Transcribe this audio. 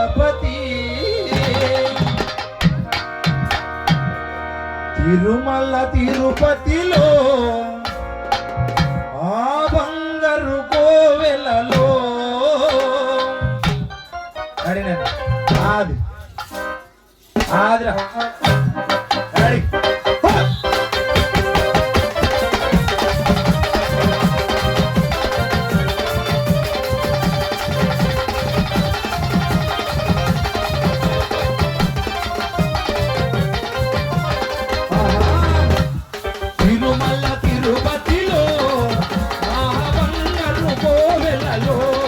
గణపతి. తిరుమల తిరుపతిలో alone.